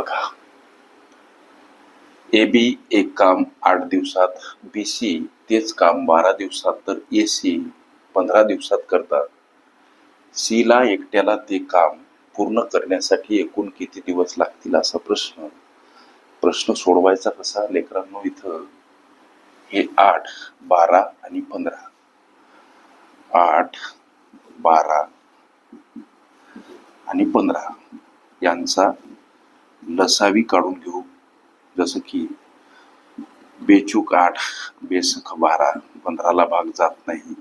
बघा. A B एक काम आठ दिवसात बी सी तेच काम बारा दिवसात तर ए सी पंधरा दिवसात करतात. सी ला एकट्याला ते काम पूर्ण करण्यासाठी एकूण किती दिवस लागतील असा प्रश्न. प्रश्न सोडवायचा कसा लेकरांनो इथं? हे आठ बारा आणि पंधरा. आठ बारा आणि पंधरा यांचा लसावी काढून घेऊ. जसं की बेचूक आठ बेसख बारा पंधराला भाग जात नाही.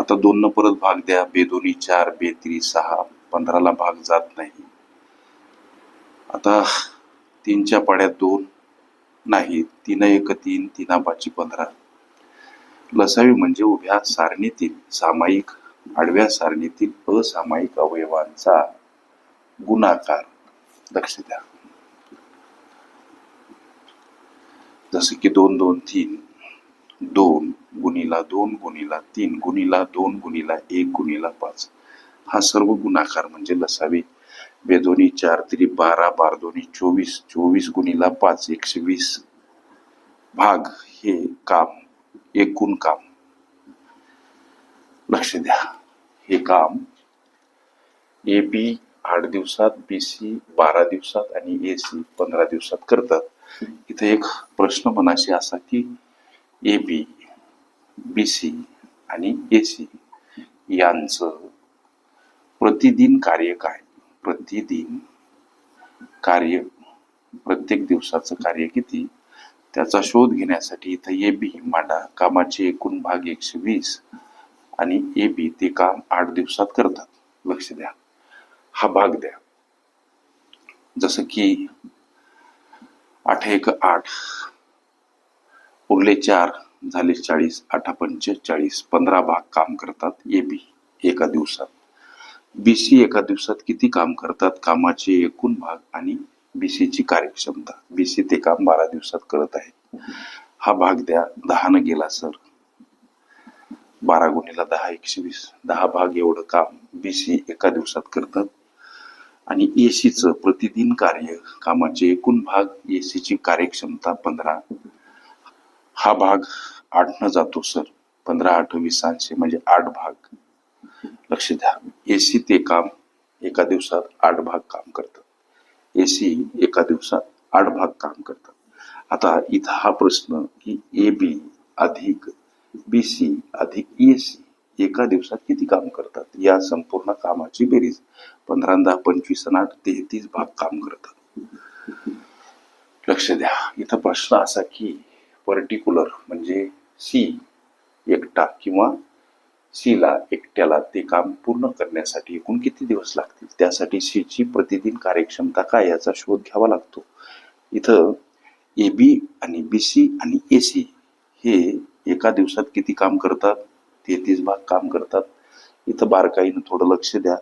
आता दोन परत भाग द्या बेदोनी चार बेत्री सहा पंधराला भाग जात नाही. आता तीनच्या पाड्यात दोन नाही तीन एक तीन तीना पाची पंधरा. लसावी म्हणजे उभ्या सारणीतील सामायिक आडव्या सारणीतील असामायिक अवयवांचा गुणाकार. लक्ष द्या जसं की दोन दोन तीन दोन गुणीला दोन गुणीला तीन गुणीला दोन गुणीला एक गुणीला पाच. हा सर्व गुणाकार म्हणजे लसावी. बेदोनी चार तरी बारा बार दोन्ही चोवीस चोवीस गुणीला पाच एकशे वीस. भाग हे काम एकूण काम. लक्ष द्या. हे काम ए बी आठ दिवसात बी सी बारा दिवसात आणि ए सी पंधरा दिवसात करतात. इथे एक प्रश्न मनाशी असा की ए बी बी सी आणि ए सी यांचं प्रतिदिन कार्य काय? प्रतिदिन कार्य प्रत्येक दिवसाचं कार्य किती? त्याचा शोध घेण्यासाठी इथं ए बी मांडा. कामाचे एकूण भाग एकशे वीस आणि ए बी ते काम आठ दिवसात करतात. लक्ष द्या. हा भाग द्या. जसं की आठ एक आठ उरले चार झाले चाळीस आठा पंचेचाळीस पंधरा भाग काम करतात ए बी एका दिवसात. बी सी एका दिवसात किती काम करतात? कामाचे एकूण भाग आणि बी ची कार्यक्षमता. बी सी ते काम बारा दिवसात करत आहे हा भाग द्या. दहानं गेला सर. बारा गुणीला दहा एकशे वीस. दहा भाग एवढं काम बी सी एका दिवसात करतात. आणि एसीचं प्रतिदिन कार्य कामाचे एकूण भाग एसीची कार्यक्षमता पंधरा. हा भाग आठ न जातो सर. पंधरा आठ वीस म्हणजे आठ भाग. लक्ष द्या. एसी ते काम एका दिवसात आठ भाग काम करतात एसी एका दिवसात आठ भाग काम करतात आता इथं हा प्रश्न की ए बी अधिक बी सी अधिक ए सी एका दिवसात किती काम करतात? या संपूर्ण कामाची बेरीज. पंधरा दहा पंचवीस आठ तेहतीस भाग काम करतात. लक्ष द्या. इथं प्रश्न असा की पर्टिक्युलर म्हणजे सी एकटा किंवा सी ला एकट्याला ते काम पूर्ण करण्यासाठी एकूण किती दिवस लागतील? त्यासाठी सी ची प्रतिदिन कार्यक्षमता काय याचा शोध घ्यावा लागतो. इथं ए बी आणि बी सी आणि ए सी हे एका दिवसात किती काम करतात? तेहतीस भाग काम करतात. इथं बारकाईनं थोडं लक्ष द्या.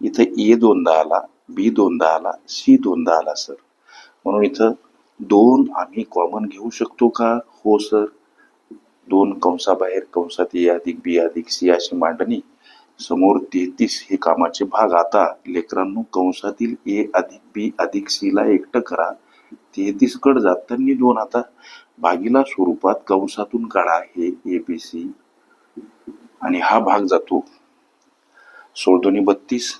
इथं ए दोनदा आला बी दोनदा आला सी दोनदा आला सर. म्हणून इथं दोन आम्ही कॉमन घेऊ शकतो का? हो सर. दोन कंसाबाहेर कंसात ए अधिक बी अधिक सी अशी मांडणी. समोर तेहतीस हे कामाचे भाग. आता लेकरांनो कंसातील ए अधिक बी अधिक सी ला एकटं करा. तेहतीस कड जाताना दोन. आता भागीला स्वरूपात कंसातून काढा. हे ए बी सी आणि हा भाग जातो. सोळ दोन्ही बत्तीस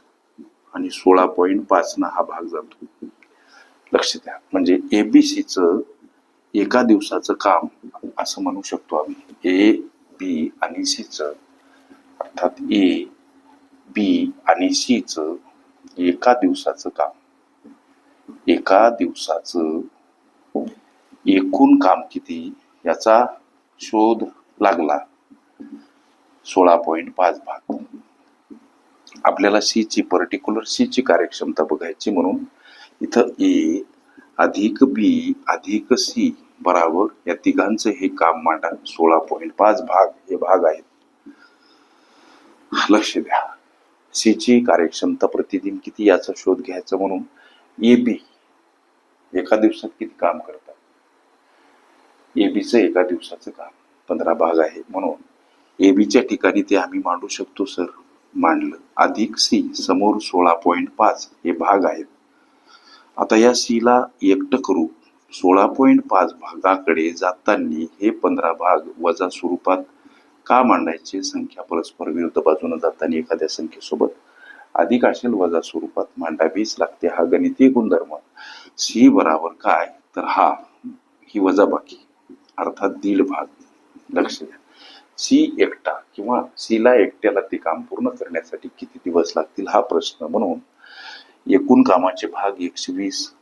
आणि सोळा पॉईंट पाच ना हा भाग जातो. लक्ष द्या. म्हणजे एबीसीचं एका दिवसाचं काम असं म्हणू शकतो आम्ही. ए बी आणि सीचं अर्थात ए बी आणि सीचं एका दिवसाचं काम. एका दिवसाचं एकूण काम किती? याचा शोध लागला. सोळा पॉईंट पाच भाग. आपल्याला सी ची पर्टिक्युलर सी ची कार्यक्षमता बघायची म्हणून इथं ए अधिक बी अधिक सी बराबर या तिघांचं हे काम मांडा. सोळा पॉईंट पाच भाग हे भाग आहेत. लक्ष द्या. सी ची कार्यक्षमता प्रतिदिन किती याचा शोध घ्यायचा म्हणून ए बी एका दिवसात किती काम करतात? ए बीचं एका दिवसाचं काम. पंधरा भाग आहे म्हणून. ए बीच्या ठिकाणी ते आम्ही मांडू शकतो सर. मांडलं. अधिक सी समोर सोळा पॉईंट पाच हे भाग आहेत. आता या सीला एकटं करू. सोळा पॉईंट पाच भागाकडे जाताना हे पंधरा भाग वजा स्वरूपात का मांडायचे? संख्या परस्पर विरुद्ध बाजूने जाताना एखाद्या संख्येसोबत अधिक असेल वजा स्वरूपात मांडावीच लागते हा गणितीय गुणधर्म. सी बराबर काय? तर हा ही वजा बाकी अर्थात दीड भाग. लक्ष द्या. सी एकटा किंवा सीला एकट्याला ते काम पूर्ण करण्यासाठी किती दिवस लागतील हा प्रश्न म्हणून एकूण कामाचे भाग एकशे वीस.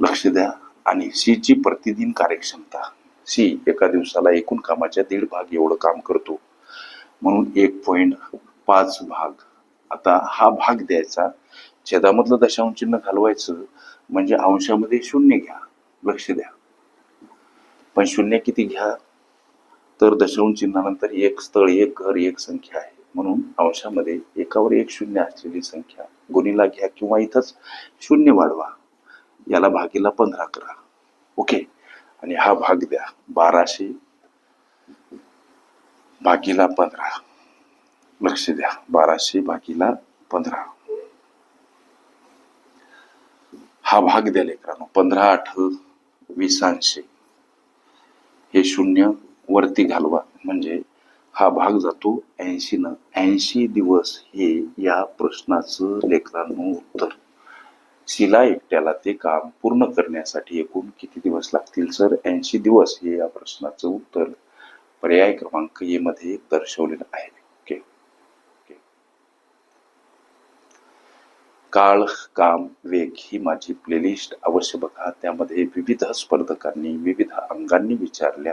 लक्ष द्या. आणि सी ची प्रतिदिन कार्यक्षमता. सी एका दिवसाला एकूण कामाच्या दीड भाग एवढं काम करतो. म्हणून एक पॉइंट पाच भाग. आता हा भाग द्यायचा. छेदामधलं दशांश चिन्ह घालवायचं. म्हणजे अंशामध्ये शून्य घ्या. लक्ष द्या. पण शून्य किती घ्या? तर दशांश चिन्हानंतर एक स्थळ एक घर एक संख्या आहे. म्हणून अंशामध्ये एकावर एक शून्य असलेली संख्या. गुणीला घ्या किंवा इथंच शून्य वाढवा. याला भागीला पंधरा करा. ओके? आणि हा भाग द्या. बाराशे भागीला पंधरा. लक्ष द्या. बाराशे भागीला पंधरा. हा भाग द्या लेकरांनो. पंधरा आठ वीस ऐंशी हे शून्य वरती घालवा. म्हणजे हा भाग जातो ऐंशी न ऐंशी दिवस हे या प्रश्नाचं लेकरांनो उत्तर. शिला एकट्याला ते काम पूर्ण करण्यासाठी एकूण किती दिवस लागतील सर? ऐंशी दिवस हे या प्रश्नाचं उत्तर पर्याय क्रमांक ए मध्ये दर्शवलेलं आहे. काळ काम वेग ही माझी प्लेलिस्ट अवश्य बघा. त्यामध्ये विविध स्पर्धकांनी विविध अंगांनी विचारल्या.